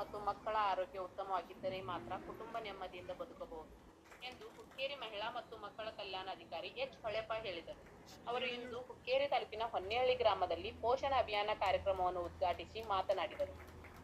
ಮತ್ತು ಮಕ್ಕಳ ಆರೋಗ್ಯ ಉತ್ತಮವಾಗಿದ್ದರೆ ಮಾತ್ರ ಕುಟುಂಬ ನೆಮ್ಮದಿಯಿಂದ ಬದುಕಬಹುದು ಎಂದು ಹುಕ್ಕೇರಿ ಮಹಿಳಾ ಮತ್ತು ಮಕ್ಕಳ ಕಲ್ಯಾಣ ಅಧಿಕಾರಿ ಎಚ್ ಹೊಳೆಪ್ಪ ಹೇಳಿದರು. ಅವರು ಇಂದು ಹುಕ್ಕೇರಿ ತಾಲೂಕಿನ ಹೊನ್ನೇಹಳ್ಳಿ ಗ್ರಾಮದಲ್ಲಿ ಪೋಷಣ ಅಭಿಯಾನ ಕಾರ್ಯಕ್ರಮವನ್ನು ಉದ್ಘಾಟಿಸಿ ಮಾತನಾಡಿದರು.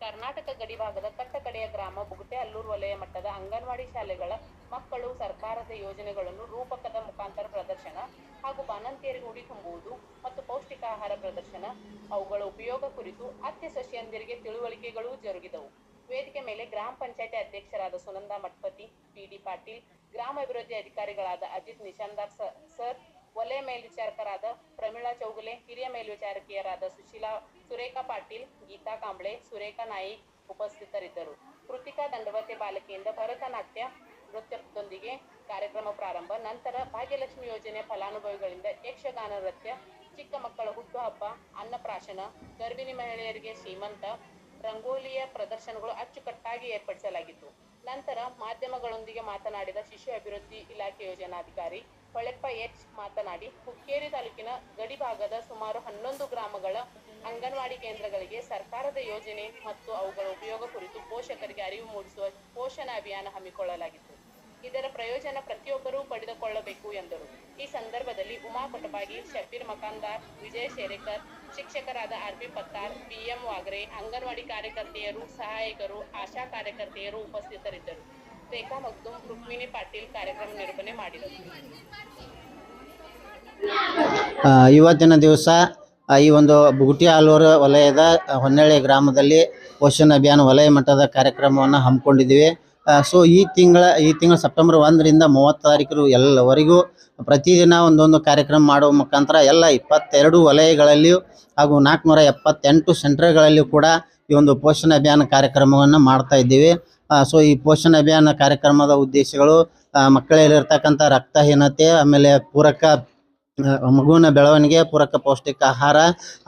ಕರ್ನಾಟಕ ಗಡಿಭಾಗದ ಕಟ್ಟಕಡೆಯ ಗ್ರಾಮ ಬುಗುಟೆ ಅಲ್ಲೂರು ವಲಯ ಮಟ್ಟದ ಅಂಗನವಾಡಿ ಶಾಲೆಗಳ ಮಕ್ಕಳು ಸರ್ಕಾರದ ಯೋಜನೆಗಳನ್ನು ರೂಪಕದ ಮುಖಾಂತರ ಪ್ರದರ್ಶನ ಹಾಗೂ ಬಾಣಂತಿಯರಿಗೆ ಉಡಿ ತುಂಬುವುದು ಮತ್ತು ಪೌಷ್ಟಿಕ ಆಹಾರ ಪ್ರದರ್ಶನ ಅವುಗಳ ಉಪಯೋಗ ಕುರಿತು ಅತ್ಯ ಸಸಿಯಂದಿರಿಗೆ ತಿಳುವಳಿಕೆಗಳು ಜರುಗಿದವು. ವೇದಿಕೆ ಮೇಲೆ ಗ್ರಾಮ ಪಂಚಾಯತಿ ಅಧ್ಯಕ್ಷರಾದ ಸುನಂದಾ ಮಠಪತಿ ಪಿಡಿ ಪಾಟೀಲ್, ಗ್ರಾಮ ಅಭಿವೃದ್ಧಿ ಅಧಿಕಾರಿಗಳಾದ ಅಜಿತ್ ನಿಶಾಂದಾರ್ ಸರ್, ಒಲೆ ಮೇಲ್ವಿಚಾರಕರಾದ ಪ್ರಮೀಳಾ ಚೌಗುಲೆ, ಹಿರಿಯ ಮೇಲ್ವಿಚಾರಕಿಯರಾದ ಸುಶೀಲಾ, ಸುರೇಖಾ ಪಾಟೀಲ್, ಗೀತಾ ಕಾಂಬ್ಳೆ, ಸುರೇಖಾ ನಾಯಿಕ್ ಉಪಸ್ಥಿತರಿದ್ದರು. ಕೃತಿಕಾ ದಂಡವತೆ ಬಾಲಕಿಯಿಂದ ಭರತನಾಟ್ಯ ನೃತ್ಯದೊಂದಿಗೆ ಕಾರ್ಯಕ್ರಮ ಪ್ರಾರಂಭ. ನಂತರ ಭಾಗ್ಯಲಕ್ಷ್ಮಿ ಯೋಜನೆ ಫಲಾನುಭವಿಗಳಿಂದ ಯಕ್ಷಗಾನ ನೃತ್ಯ, ಚಿಕ್ಕ ಮಕ್ಕಳ ಹುಟ್ಟುಹಬ್ಬ, ಅನ್ನಪ್ರಾಶನ, ಗರ್ಭಿಣಿ ಮಹಿಳೆಯರಿಗೆ ಶ್ರೀಮಂತ ರಂಗೋಲಿಯ ಪ್ರದರ್ಶನಗಳು ಅಚ್ಚುಕಟ್ಟಾಗಿ ಏರ್ಪಡಿಸಲಾಗಿತ್ತು. ನಂತರ ಮಾಧ್ಯಮಗಳೊಂದಿಗೆ ಮಾತನಾಡಿದ ಶಿಶು ಅಭಿವೃದ್ಧಿ ಇಲಾಖೆ ಯೋಜನಾಧಿಕಾರಿ ಹೊಳೆಪ್ಪ ಎಚ್ ಮಾತನಾಡಿ, ಹುಕ್ಕೇರಿ ತಾಲೂಕಿನ ಗಡಿಭಾಗದ ಸುಮಾರು ಹನ್ನೊಂದು ಗ್ರಾಮಗಳ ಅಂಗನವಾಡಿ ಕೇಂದ್ರಗಳಿಗೆ ಸರ್ಕಾರದ ಯೋಜನೆ ಮತ್ತು ಅವುಗಳ ಉಪಯೋಗ ಕುರಿತು ಪೋಷಕರಿಗೆ ಅರಿವು ಮೂಡಿಸುವ ಪೋಷಣ ಅಭಿಯಾನ ಹಮ್ಮಿಕೊಳ್ಳಲಾಗಿತ್ತು. ಇದರ ಪ್ರಯೋಜನ ಪ್ರತಿಯೊಬ್ಬರೂ ಪಡೆದುಕೊಳ್ಳಬೇಕು ಎಂದರು. ಈ ಸಂದರ್ಭದಲ್ಲಿ ಉಮಾ ಕೊಟಬಾಗಿ ಶಬೀರ್ ಮಕಾಂದಾರ್, ವಿಜಯ ಶೇರೇಕರ್, ಶಿಕ್ಷಕರಾದ R P Pattar B M Wagre, anganwadi ಕಾರ್ಯಕರ್ತೆಯರು, ಸಹಾಯಕರು, ಆಶಾ ಕಾರ್ಯಕರ್ತೆಯರು ಉಪಸ್ಥಿತರಿದ್ದರು. ರೇಖಾ ಮಗ್ದುಂ ರುಕ್ಮಿಣಿ ಪಾಟೀಲ್ ಕಾರ್ಯಕ್ರಮ ನಿರೂಪಣೆ ಮಾಡಿದರು. ಇವತ್ತಿನ ದಿವಸ ಈ ಒಂದು ಬುಗುಟಿ ಆಲೂರು ವಲಯದ ಹೊನ್ನಳ್ಳಿ ಗ್ರಾಮದಲ್ಲಿ ಪೋಷಣ ಅಭಿಯಾನ ವಲಯ ಮಟ್ಟದ ಕಾರ್ಯಕ್ರಮವನ್ನು ಹಮ್ಮಿಕೊಂಡಿದ್ದೀವಿ. ಸೊ ಈ ತಿಂಗಳ ಈ ತಿಂಗಳ ಸೆಪ್ಟೆಂಬರ್ ಒಂದರಿಂದ ಮೂವತ್ತು ತಾರೀಕು ಎಲ್ಲವರೆಗೂ ಪ್ರತಿದಿನ ಒಂದೊಂದು ಕಾರ್ಯಕ್ರಮ ಮಾಡುವ ಮುಖಾಂತರ ಎಲ್ಲ ಇಪ್ಪತ್ತೆರಡು ವಲಯಗಳಲ್ಲಿಯೂ ಹಾಗೂ ನಾಲ್ಕುನೂರ ಎಪ್ಪತ್ತೆಂಟು ಸೆಂಟರ್ಗಳಲ್ಲಿಯೂ ಕೂಡ ಈ ಒಂದು ಪೋಷಣ ಅಭಿಯಾನ ಕಾರ್ಯಕ್ರಮವನ್ನು ಮಾಡ್ತಾ ಇದ್ದೀವಿ. ಸೊ ಈ ಪೋಷಣ ಅಭಿಯಾನ ಕಾರ್ಯಕ್ರಮದ ಉದ್ದೇಶಗಳು ಮಕ್ಕಳಲ್ಲಿರ್ತಕ್ಕಂಥ ರಕ್ತಹೀನತೆ, ಆಮೇಲೆ ಪೂರಕ ಮಗುವಿನ ಬೆಳವಣಿಗೆ, ಪೂರಕ ಪೌಷ್ಟಿಕ ಆಹಾರ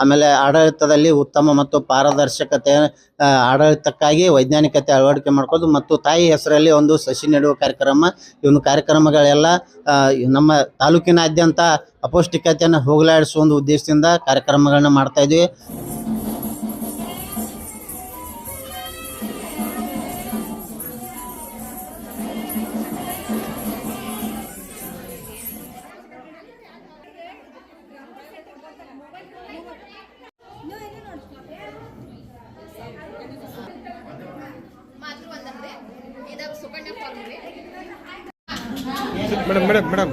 ಆಮೇಲೆ ಆಡಳಿತದಲ್ಲಿ ಉತ್ತಮ ಮತ್ತು ಪಾರದರ್ಶಕತೆ ಆಡಳಿತಕ್ಕಾಗಿ ವೈಜ್ಞಾನಿಕತೆ ಅಳವಡಿಕೆ ಮಾಡ್ಕೋದು ಮತ್ತು ತಾಯಿ ಹೆಸರಲ್ಲಿ ಒಂದು ಸಸಿ ನೆಡುವ ಕಾರ್ಯಕ್ರಮ. ಒಂದು ಕಾರ್ಯಕ್ರಮಗಳೆಲ್ಲ ನಮ್ಮ ತಾಲೂಕಿನಾದ್ಯಂತ ಅಪೌಷ್ಟಿಕತೆಯನ್ನು ಹೋಗಲಾಡಿಸುವ ಒಂದು ಉದ್ದೇಶದಿಂದ ಕಾರ್ಯಕ್ರಮಗಳನ್ನ ಮಾಡ್ತಾ ಇದ್ವಿ. Madam madam madam.